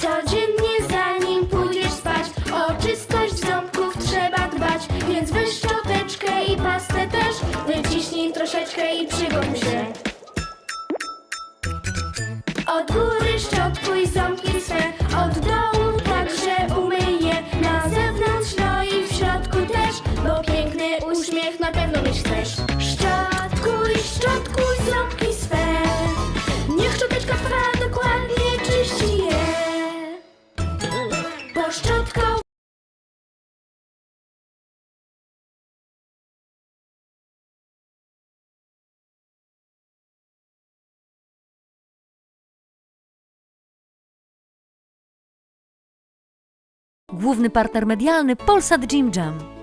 Codziennie zanim pójdziesz spać. O czystość ząbków trzeba dbać. Więc weź szczoteczkę i pastę też. Wyciśnij troszeczkę i przygotuj się. Od góry szczotkuj ząbki swe. Od dołu także umyj je Na zewnątrz no i w środku też. Bo piękny uśmiech na pewno mieć szczotką Główny partner medialny Polsat Jim Jam.